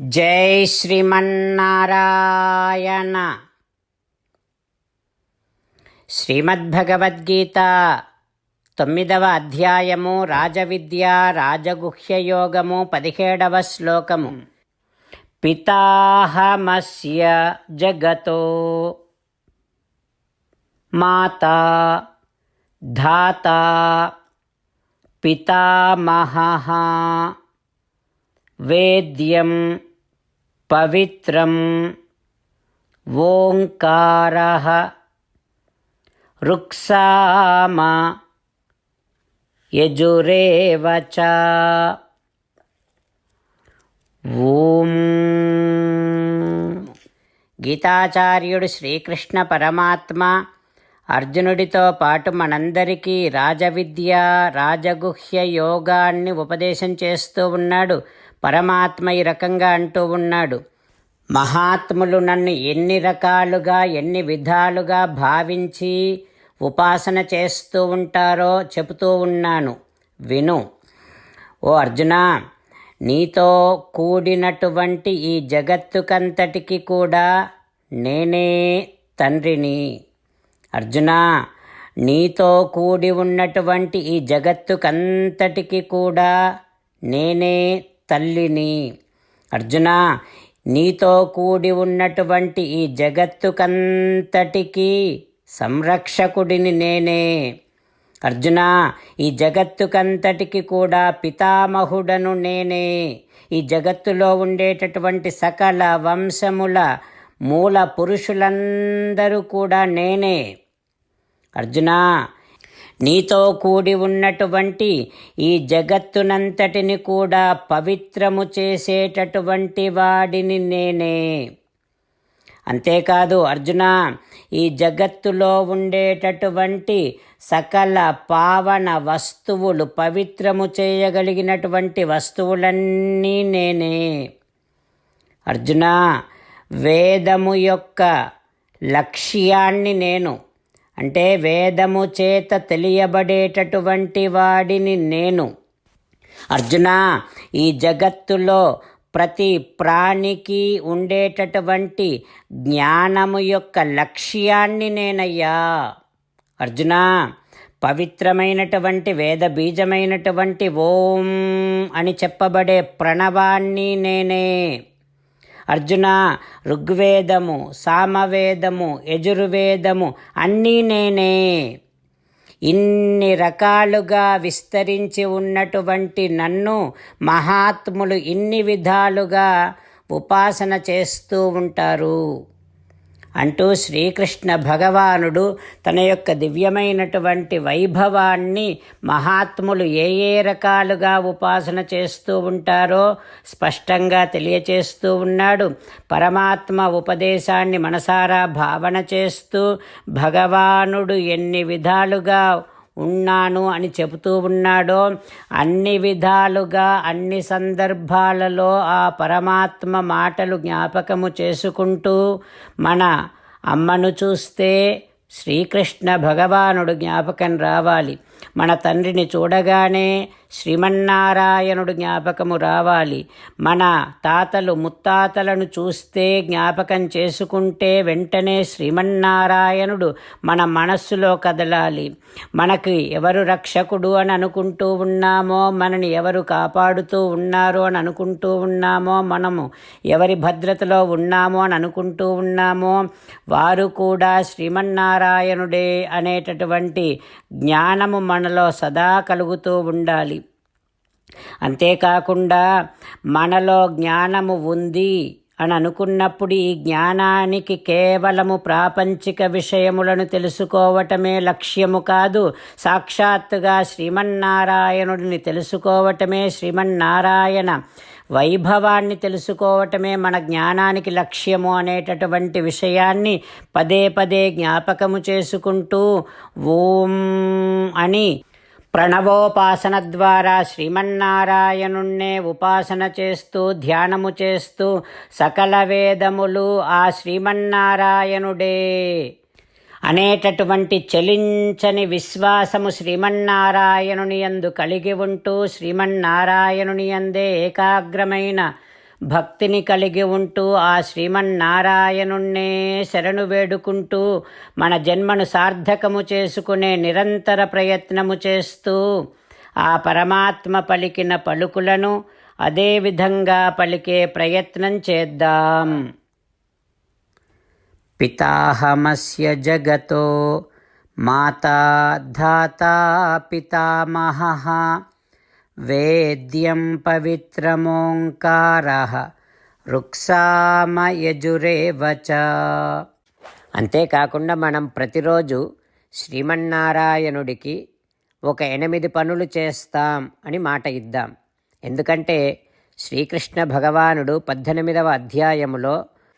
జై శ్రీమన్నారాయణ. శ్రీమద్భగవద్గీత తొమ్మిదవ అధ్యాయము రాజవిద్య రాజగుహ్యయోగము పదిహేడవ శ్లోకము. పితాహమస్య జగతో మాతా ధాతా పితామహ వేద్యం పవిత్రం. ఓంకారः రుక్సామ యజురేవచ ఓం. గీతాచార్యుడు శ్రీకృష్ణ పరమాత్మ అర్జునుడితో పాటు మనందరికీ రాజవిద్య రాజగుహ్య యోగాన్ని ఉపదేశం చేస్తూ ఉన్నాడు. పరమాత్మ ఈ రకంగా అంటూ ఉన్నాడు. మహాత్ములు నన్ను ఎన్ని రకాలుగా ఎన్ని విధాలుగా భావించి ఉపాసన చేస్తూ ఉంటారో చెబుతూ ఉన్నాను. విను. ఓ అర్జున నీతో కూడినటువంటి ఈ జగత్తుకంతటికి కూడా నేనే తండ్రిని. అర్జున నీతో కూడి ఉన్నటువంటి ఈ జగత్తుకంతటికి కూడా నేనే తల్లిని. అర్జున నీతో కూడి ఉన్నటువంటి ఈ జగత్తుకంతటికి సంరక్షకుడిని నేనే. అర్జున ఈ జగత్తుకంతటికి కూడా పితామహుడను నేనే. ఈ జగత్తులో ఉండేటటువంటి సకల వంశముల మూల పురుషులందరూ కూడా నేనే. అర్జున నీతో కూడి ఉన్నటువంటి ఈ జగత్తునంతటిని కూడా పవిత్రము చేసేటటువంటి వాడిని నేనే. అంతేకాదు అర్జున ఈ జగత్తులో ఉండేటటువంటి సకల పావన వస్తువులు పవిత్రము చేయగలిగినటువంటి వస్తువులన్నీ నేనే. అర్జున వేదము యొక్క లక్ష్యాన్ని నేను అంటే వేదము చేత తెలియబడేటటువంటి వాడిని నేను. అర్జున ఈ జగత్తులో ప్రతి ప్రాణికి ఉండేటటువంటి జ్ఞానము యొక్క లక్ష్యాన్ని నేనయ్యా. అర్జున పవిత్రమైనటువంటి వేద బీజమైనటువంటి ఓం అని చెప్పబడే ప్రణవాన్ని నేనే. అర్జున ఋగ్వేదము సామవేదము యజుర్వేదము అన్నీ నేనే. ఇన్ని రకాలుగా విస్తరించి ఉన్నటువంటి నన్ను మహాత్ములు ఇన్ని విధాలుగా ఉపాసన చేస్తూ ఉంటారు. అంటూ శ్రీకృష్ణ భగవానుడు తన యొక్క దివ్యమైనటువంటి వైభవాన్ని మహాత్ములు ఏ ఏ రకాలుగా ఉపాసన చేస్తూ ఉంటారో స్పష్టంగా తెలియచేస్తూ ఉన్నాడు. పరమాత్మ ఉపదేశాన్ని మనసారా భావన చేస్తూ భగవానుడు ఎన్ని విధాలుగా ఉన్నాను అని చెబుతూ ఉన్నాడో అన్ని విధాలుగా అన్ని సందర్భాలలో ఆ పరమాత్మ మాటలు జ్ఞాపకము చేసుకుంటూ మన అమ్మను చూస్తే శ్రీకృష్ణ భగవానుడు జ్ఞాపకం రావాలి. మన తండ్రిని చూడగానే శ్రీమన్నారాయణుడు జ్ఞాపకము రావాలి. మన తాతలు ముత్తాతలను చూస్తే జ్ఞాపకం చేసుకుంటే వెంటనే శ్రీమన్నారాయణుడు మన మనస్సులో కదలాలి. మనకి ఎవరు రక్షకుడు అని అనుకుంటూ ఉన్నామో మనని ఎవరు కాపాడుతూ ఉన్నారు అని అనుకుంటూ ఉన్నామో మనము ఎవరి భద్రతలో ఉన్నామో అని అనుకుంటూ ఉన్నామో వారు కూడా శ్రీమన్నారాయణుడే అనేటటువంటి జ్ఞానము మనలో సదా కలుగుతూ ఉండాలి. అంతేకాకుండా మనలో జ్ఞానము ఉంది అని అనుకున్నప్పుడు ఈ జ్ఞానానికి కేవలము ప్రాపంచిక విషయములను తెలుసుకోవటమే లక్ష్యము కాదు సాక్షాత్తుగా శ్రీమన్నారాయణుడిని తెలుసుకోవటమే శ్రీమన్నారాయణ వైభవాన్ని తెలుసుకోవటమే మన జ్ఞానానికి లక్ష్యము అనేటటువంటి విషయాన్ని పదే పదే జ్ఞాపకము చేసుకుంటూ ఓం అని ప్రణవోపాసన ద్వారా శ్రీమన్నారాయణుణ్ణే ఉపాసన చేస్తూ ధ్యానము చేస్తూ సకల వేదములు ఆ శ్రీమన్నారాయణుడే. అనేటటువంటి చలించని విశ్వాసము శ్రీమన్నారాయణుని యందు కలిగి ఉంటూ శ్రీమన్నారాయణుని యందే ఏకాగ్రమైన భక్తిని కలిగి ఉంటూ ఆ శ్రీమన్నారాయణుణ్ణే శరణు వేడుకుంటూ మన జన్మను సార్థకము చేసుకునే నిరంతర ప్రయత్నము చేస్తూ ఆ పరమాత్మ పలికిన పలుకులను అదేవిధంగా పలికే ప్రయత్నం చేద్దాం. పితాహమస్య జగతో మాతా ధాతా పితామహ వేద్యం పవిత్రమోంకార రుక్సామయజురేవ చ. అంతేకాకుండా మనం ప్రతిరోజు శ్రీమన్నారాయణుడికి ఒక ఎనిమిది పనులు చేస్తాం అని మాట ఇద్దాం. ఎందుకంటే శ్రీకృష్ణ భగవానుడు పద్దెనిమిదవ అధ్యాయములో